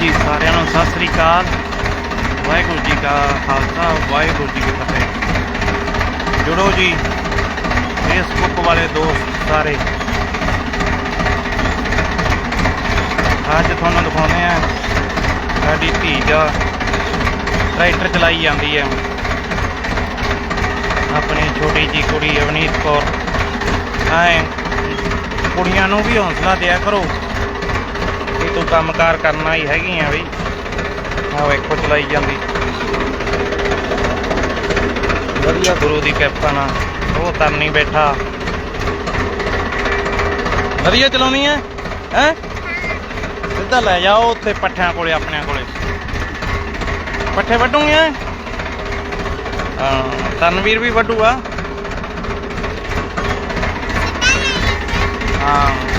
ਜੀ ਸਾਰਿਆਂ ਨੂੰ ਸਤਿ ਸ੍ਰੀ ਅਕਾਲ। ਵਾਹਿਗੁਰੂ ਜੀ ਕਾ ਖਾਲਸਾ, ਵਾਹਿਗੁਰੂ ਜੀ ਕੀ ਫਤਿਹ। ਜੁੜੋ ਜੀ ਫੇਸਬੁੱਕ ਵਾਲੇ ਦੋਸਤ ਸਾਰੇ। ਅੱਜ ਤੁਹਾਨੂੰ ਦਿਖਾਉਂਦੇ ਆ ਸਾਡੀ ਧੀ ਦਾ ਟਰੈਕਟਰ ਚਲਾਈ ਜਾਂਦੀ ਹੈ। ਆਪਣੀ ਛੋਟੀ ਜੀ ਕੁੜੀ ਅਵਨੀਤ ਕੌਰ। ਐ ਕੁੜੀਆਂ ਨੂੰ ਵੀ ਹੌਸਲਾ ਦਿਆ ਕਰੋ। ਤੂੰ ਕੰਮਕਾਰ ਕਰਨਾ ਹੀ ਹੈਗੀ ਆ ਬਈ। ਆ ਵੇਖੋ ਚਲਾਈ ਜਾਂਦੀ। ਵਧੀਆ ਗੁਰੂ ਦੀ ਕਿਰਪਾ ਨਾਲ। ਉਹ ਤਰਨੀ ਬੈਠਾ। ਵਧੀਆ ਚਲਾਉਣੀ ਹੈ ਹੈ? ਸਿੱਧਾ ਲੈ ਜਾਓ ਉੱਥੇ ਪੱਠਿਆਂ ਕੋਲੇ, ਆਪਣਿਆਂ ਕੋਲੇ। ਪੱਠੇ ਵੱਢੂਗੇ? ਹਾਂ, ਤਨਵੀਰ ਵੀ ਵੱਢੂਗਾ। ਹਾਂ।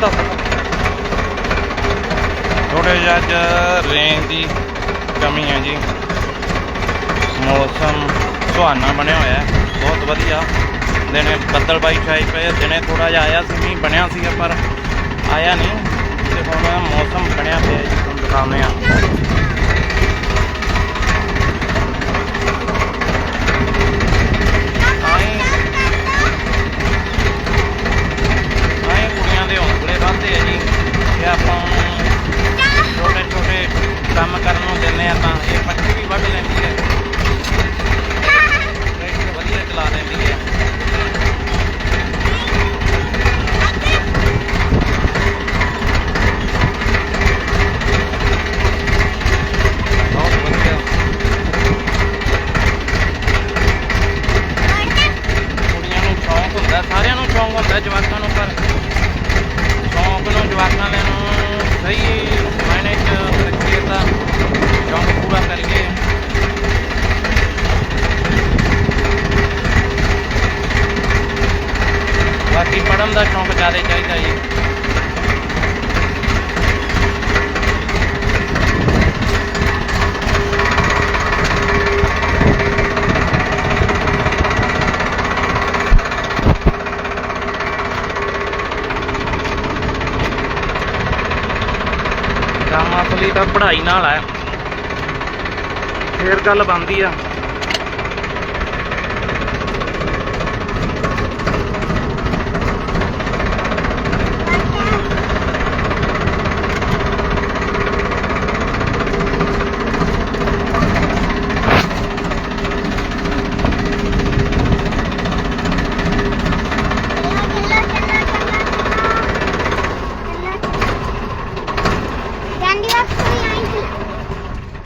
ਸਿੱਧਾ ਥੋੜੇ ਜਿਹਾ ਅੱਜ ਰੇਂਜ ਦੀ ਕਮੀ ਹੈ ਜੀ। ਮੌਸਮ ਸੁਹਾਨਾ ਬਣਿਆ ਹੋਇਆ ਹੈ। ਬਹੁਤ ਵਧੀਆ। ਦਿਨੇ ਬੱਦਲ ਬਾਈ ਛਾਈ ਪਏ ਦਿਨੇ ਥੋੜਾ ਜਿਹਾ ਆਇਆ ਸੀ, ਮੀਂਹ ਬਣਿਆ ਸੀਗਾ ਪਰ ਆਇਆ ਨਹੀਂ। ਤੇ ਹੁਣ ਮੌਸਮ ਬਣਿਆ ਪਿਆ ਜੀ, ਤੁਹਾਨੂੰ ਦਿਖਾਉਂਦੇ ਆ ਹੁੰਦਾ ਜਵਾਕਾਂ ਨੂੰ ਪਰ ਸ਼ੌਂਕ ਨੂੰ, ਜਵਾਕਾਂ ਦੇ ਸਹੀ ਮਾਇਨੇ ਚ ਰੱਖੀਏ ਤਾਂ ਸ਼ੌਂਕ ਪੂਰਾ ਕਰੀਏ। ਬਾਕੀ ਪੜਨ ਦਾ ਸ਼ੌਂਕ ਜ਼ਿਆਦਾ ਚਾਹੀਦਾ ਜੀ। ਕੰਮ ਤਾਂ ਪੜ੍ਹਾਈ ਨਾਲ ਹੈ। ਫੇਰ ਗੱਲ ਬਣਦੀ ਆ ਜਾਂਦੀ ਵਕਤ ਵੀ ਆਈ ਸੀ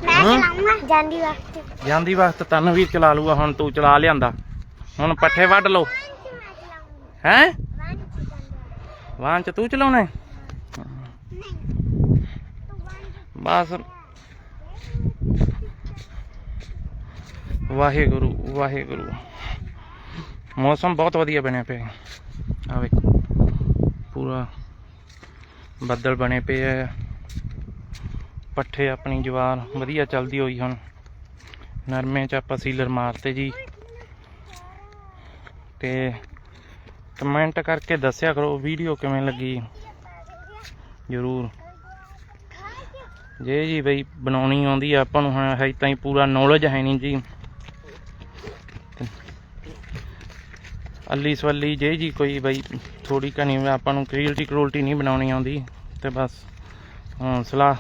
ਮੈਂ ਹਾਂ? ਚਲਾਉਂਗਾ ਜਾਂਦੀ ਵਕਤ। ਜਾਂਦੀ ਵਕਤ ਤਨ ਵੀ ਚਲਾ ਲੂਗਾ, ਹੁਣ ਤੂੰ ਚਲਾ ਲਿਆਂਦਾ। ਹੁਣ ਪੱਠੇ ਵੱਢ ਲਓ। ਹੈ? ਵਾਹਨ ਚ ਤੂੰ ਚਲਾਉਣਾ ਹੈ? ਬਸ। ਵਾਹਿਗੁਰੂ ਵਾਹਿਗੁਰੂ। ਮੌਸਮ ਬਹੁਤ ਵਧੀਆ ਬਣਿਆ ਪਿਆ ਆ ਵੇਖੋ। ਪੂਰਾ ਬੱਦਲ ਬਣੇ ਪਏ ਆ। ਪੱਠੇ ਆਪਣੀ ਜਵਾਰ ਵਧੀਆ ਚੱਲਦੀ ਹੋਈ ਹੁਣ। ਨਰਮੇ ਚ ਆਪਾਂ ਸੀਲਰ ਮਾਰਤੇ ਜੀ। ਤੇ ਕਮੈਂਟ ਕਰਕੇ ਦੱਸਿਆ ਕਰੋ ਵੀਡੀਓ ਕਿਵੇਂ ਲੱਗੀ। ਜਰੂਰ। ਜੇ ਜੀ ਬਈ ਬਣਾਉਣੀ ਆਉਂਦੀ ਆ, ਆਪਾਂ ਨੂੰ ਹਾਂ ਹਜੇ ਤਾਈਂ ਪੂਰਾ ਨੌਲੇਜ ਹੈ ਨਹੀਂ ਜੀ। ਅੱਲੀ ਸਵੱਲੀ ਜੇ ਜੀ ਕੋਈ ਬਈ ਥੋੜੀ ਕਣੀ ਆਪਾਂ ਨੂੰ ਕ੍ਰੀਏਟੀ ਕਰੋਲਟੀ ਨਹੀਂ ਬਣਾਉਣੀ ਆਉਂਦੀ, ਤੇ ਬਸ ਹੌਸਲਾ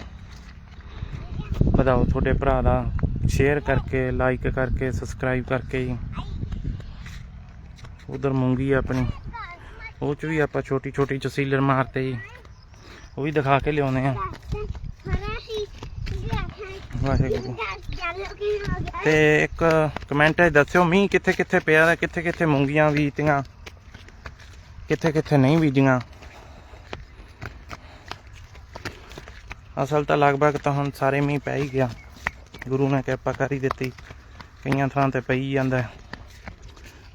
ਵਧਾਓ ਤੁਹਾਡੇ ਭਰਾ ਦਾ। ਸ਼ੇਅਰ ਕਰਕੇ ਲਾਈਕ ਕਰਕੇ ਸਬਸਕ੍ਰਾਈਬ ਕਰਕੇ ਜੀ। ਉਧਰ ਮੂੰਗੀ ਆ ਆਪਣੀ। ਉਹ ਚ ਵੀ ਆਪਾਂ ਛੋਟੀ ਛੋਟੀ ਚਸੀਲਰ ਮਾਰਤੇ ਜੀ। ਉਹ ਵੀ ਦਿਖਾ ਕੇ ਲਿਆਉਨੇ ਆ। ਵਾਹਿਗੁਰੂ। ਤੇ ਇੱਕ ਕਮੈਂਟ 'ਚ ਦੱਸਿਓ, ਮੀਂਹ ਕਿੱਥੇ ਕਿੱਥੇ ਪਿਆ ਤੇ ਕਿੱਥੇ ਕਿੱਥੇ ਮੂੰਗੀਆਂ ਬੀਜਤੀਆਂ? ਕਿੱਥੇ ਕਿੱਥੇ ਨਹੀਂ ਬੀਜੀਆਂ? ਅਸਲ ਤਾਂ ਲਗਭਗ ਤਾਂ ਹੁਣ ਸਾਰੇ ਮੀਂਹ ਪੈ ਹੀ ਗਿਆ। ਗੁਰੂ ਨੇ ਕਿਰਪਾ ਕਰ ਹੀ ਦਿੱਤੀ। ਕਈਆਂ ਥਾਂ ਤੇ ਪਈ ਜਾਂਦਾ ਹੈ।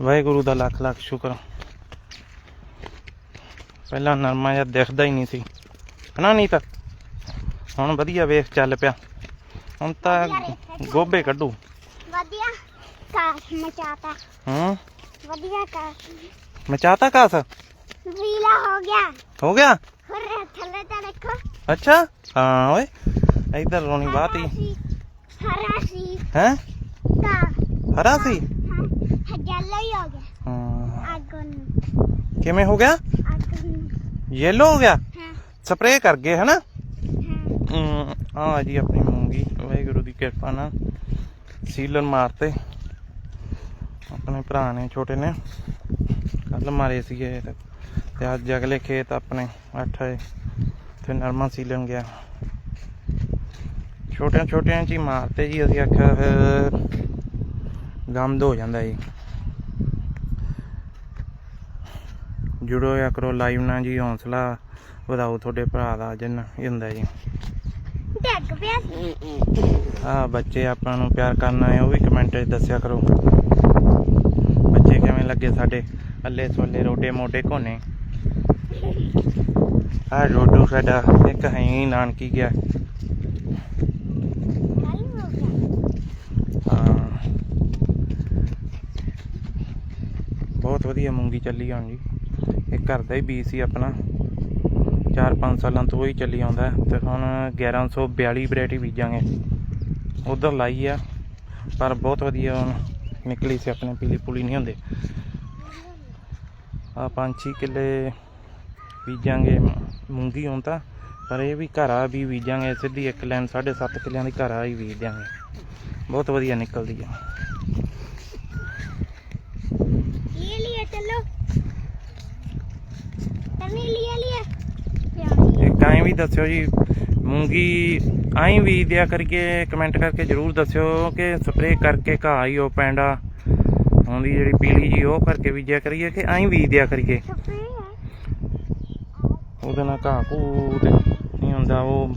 ਵਾਹਿਗੁਰੂ ਦਾ ਲੱਖ ਲੱਖ ਸ਼ੁਕਰ। ਪਹਿਲਾਂ ਨਰਮਾ ਜਿਹਾ ਦਿਖਦਾ ਹੀ ਨਹੀਂ ਸੀ। ਹਨਾ ਨਹੀਂ ਤਾਂ ਹੁਣ ਵਧੀਆ ਵੇਖ ਚੱਲ ਪਿਆ। ਹੁਣ ਤਾਂ ਗੋਭੇ ਕੱਢੂ। ਵਧੀਆ ਕਾਸ਼ ਮਚਾਤਾ। ਹੂੰ? ਵਧੀਆ ਕਾਸ਼ ਮਚਾਤਾ ਕਾਸ ਵੀਲਾ ਹੋ ਗਿਆ। ਹੋ ਗਿਆ? ਹੁਰੇ ਦੇਖੋ। ਅੱਛਾ? ਹਾਂ ਓਏ, ਇਧਰ ਰੋਣੀ ਬਾਤੀ। ਹਰਾ ਸੀ? ਹੈ। ਤਾਂ ਕਿਵੇਂ ਹੋ ਗਿਆ? ਯੈਲੋ ਹੋ ਗਿਆ? ਹਾਂ ਕਰ ਗਏ, ਹਨਾ? ਹਾਂ ਜੀ ਆਪਣੀ ਮੂੰਗੀ, ਵਾਹਿਗੁਰੂ ਦੀ ਕਿਰਪਾ ਨਾਲ ਸੀਲਰ ਮਾਰਤੇ। ਆਪਣੇ ਭਰਾ ਨੇ, ਛੋਟੇ ਨੇ। ਕੱਲ ਮਾਰੇ ਸੀਗੇ ਤੇ ਅੱਜ ਅਗਲੇ ਖੇਤ ਆਪਣੇ 8 ਫਿਰ ਨਰਮਾ ਸੀਲਣ ਗਿਆ। ਛੋਟਿਆਂ ਛੋਟਿਆਂ ਚ ਹੀ ਮਾਰਤੇ ਜੀ ਅਸੀਂ ਆਖਿਆ ਫਿਰ ਗੰਦ ਹੋ ਜਾਂਦਾ ਜੀ। ਜੁੜੋ ਜਾਂ ਕਰੋ ਲਾਈਵ ਨਾਲ ਜੀ ਹੌਸਲਾ ਵਧਾਓ ਤੁਹਾਡੇ ਭਰਾ ਦਾ ਜਿੰਨਾ ਹੁੰਦਾ ਜੀ। ਡੱਗ ਪਿਆ ਆ ਬੱਚੇ ਆਪਾਂ ਨੂੰ ਪਿਆਰ ਕਰਨਾ ਹੈ ਉਹ ਵੀ ਕਮੈਂਟ 'ਚ ਦੱਸਿਆ ਕਰੋ। ਬੱਚੇ ਕਿਵੇਂ ਲੱਗੇ ਸਾਡੇ ਅੱਲੇ ਸੋਲੇ ਰੋਡੇ ਮੋਟੇ ਕੋਨੇ ਆ ਰੋਡੂ ਸਾਡਾ, ਇੱਕ ਹੈ ਨਾਨਕੀ ਗਿਆ। ਬਹੁਤ ਵਧੀਆ ਮੂੰਗੀ ਚੱਲੀ ਹੁਣ ਜੀ ਇਹ ਘਰ ਦਾ ਹੀ ਬੀਜ ਸੀ ਆਪਣਾ। 4-5 ਸਾਲਾਂ ਤੋਂ ਹੀ ਚੱਲੀ ਆਉਂਦਾ ਹੈ। ਤੇ ਹੁਣ 1142 ਵੈਰਾਈਟੀ ਬੀਜਾਂਗੇ। ਉਧਰ ਲਾਈ ਆ, ਪਰ ਬਹੁਤ ਵਧੀਆ ਹੁਣ ਨਿਕਲੀ ਸੀ ਆਪਣੇ ਪੀਲੀ ਪੁਲੀ ਨਹੀਂ ਹੁੰਦੇ। ਆ 5-6 ਕਿੱਲੇ ਬੀਜਾਂਗੇ ਮੂੰਗੀ ਹੁਣ ਤਾਂ ਪਰ ਇਹ ਵੀ ਘਰਾ ਵੀ ਬੀਜਾਂਗੇ ਸਿੱਧੀ ਇੱਕ ਲਾਈਨ 7.5 ਕਿੱਲਿਆਂ ਦੀ ਘਰਾ ਹੀ ਬੀਜ ਦਿਆਂਗੇ ਬਹੁਤ ਵਧੀਆ ਨਿਕਲਦੀ ਆ लिए लिए चलो तनी लिए लिए ਇੱਕ ਐਂ ਵੀ ਦੱਸਿਓ ਜੀ ਮੂੰਗੀ ਐਂ ਵੀ ਦਿਆ ਕਰਕੇ ਕਮੈਂਟ ਕਰਕੇ ਜਰੂਰ ਦੱਸਿਓ ਕਿ ਸਪਰੇਅ ਕਰਕੇ ਘਾਹ ਹੀ ਉਹ ਪੈਂਡਾ ਹੁੰਦੀ ਜਿਹੜੀ ਪੀਲੀ ਜੀ ਉਹ ਕਰਕੇ ਬੀਜਿਆ ਕਰੀਏ ਕਿ ਐਂ ਵੀ ਦਿਆ ਕਰੀਏ सफेद है ਉਹਦੇ ਨਾਲ ਘਾਹ ਘੂ ਤੇ ਨਹੀਂ ਹੁੰਦਾ ਉਹ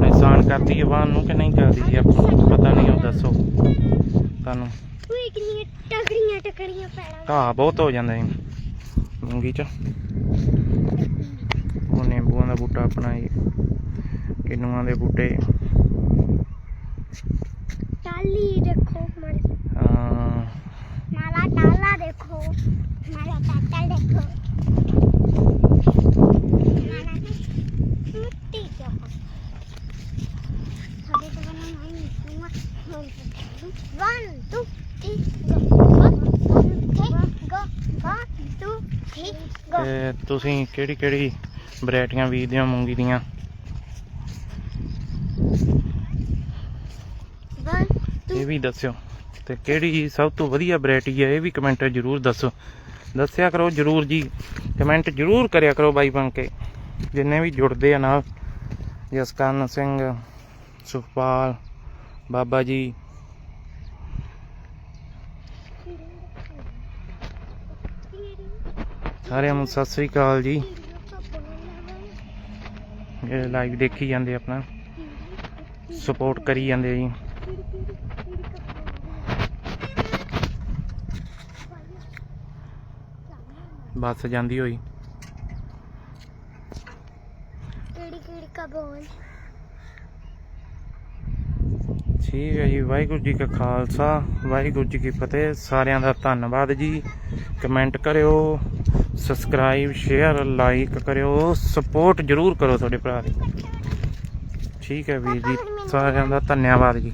ਨਿਸ਼ਾਨ ਕਰਦੀ ਹੈ ਬਾਹਰ ਨੂੰ ਕਿ ਨਹੀਂ ਕਰਦੀ ਹੈ ਪਤਾ ਨਹੀਂ ਉਹ ਦੱਸੋ। ਤੁਹਾਨੂੰ ਓਏ ਕਿੰਨੀਆਂ ਟਕਰੀਆਂ ਟਕਰੀਆਂ ਪੈਣਾ ਘਾਹ ਬਹੁਤ ਹੋ ਜਾਂਦਾ ਹੈ ਮੂੰਗੀ ਚ। ਉਹ ਨਿੰਬੂਆਂ ਦਾ ਬੂਟਾ ਆਪਣਾ ਇਹ ਕਿੰਨੂਆਂ ਦੇ ਬੂਟੇ। ਟਾਲੀ ਦੇਖੋ ਮਰ ਹਾਂ। ਮਾਲਾ ਟਾਲਾ ਦੇਖੋ ਮਾਲਾ ਟਾਟਾ ਦੇਖੋ। ਤੁਸੀਂ ਕਿਹੜੀ ਕਿਹੜੀ ਵੈਰਾਈਟੀਆਂ ਬੀਜਦੇ ਹੋ ਮੂੰਗੀ ਦੀਆਂ? ਇਹ ਵੀ ਦੱਸਿਓ। ਤੇ ਕਿਹੜੀ ਸਭ ਤੋਂ ਵਧੀਆ ਵੈਰਾਈਟੀ ਹੈ ਇਹ ਵੀ ਕਮੈਂਟ ਜਰੂਰ ਦੱਸੋ। ਦੱਸਿਆ ਕਰੋ ਜਰੂਰ ਜੀ। ਕਮੈਂਟ ਜਰੂਰ ਕਰਿਆ ਕਰੋ ਬਾਈ ਬਣ ਕੇ। ਜਿੰਨੇ ਵੀ ਜੁੜਦੇ ਆ ਨਾਲ। ਜਸਕਰਨ ਸਿੰਘ ਸੁਖਪਾਲ ਬਾਬਾ ਜੀ ਸਾਰਿਆਂ ਨੂੰ ਸਤਿ ਸ੍ਰੀ ਅਕਾਲ ਜੀ। ਇਹ ਲਾਈਵ ਦੇਖੀ ਜਾਂਦੇ ਆਪਣਾ। ਸਪੋਰਟ ਕਰੀ ਜਾਂਦੇ ਜੀ। ਬੱਸ ਜਾਂਦੀ ਹੋਈ। ਕਿਹੜੀ ਕਿਹੜੀ ਕਾ ਬੋਲ ਠੀਕ ਹੈ ਜੀ, ਵਾਹਿਗੁਰੂ ਜੀ ਕਾ ਖਾਲਸਾ, ਵਾਹਿਗੁਰੂ ਜੀ ਕੀ ਫਤਿਹ। ਸਾਰਿਆਂ ਦਾ ਧੰਨਵਾਦ ਜੀ। ਕਮੈਂਟ ਕਰਿਓ। ਸਬਸਕ੍ਰਾਈਬ ਸ਼ੇਅਰ ਲਾਈਕ ਕਰਿਓ ਸਪੋਰਟ ਜਰੂਰ ਕਰੋ ਤੁਹਾਡੇ ਭਰਾ ਦੀ। ਠੀਕ ਹੈ ਵੀਰ ਜੀ ਸਾਰਿਆਂ ਦਾ ਧੰਨਵਾਦ ਜੀ।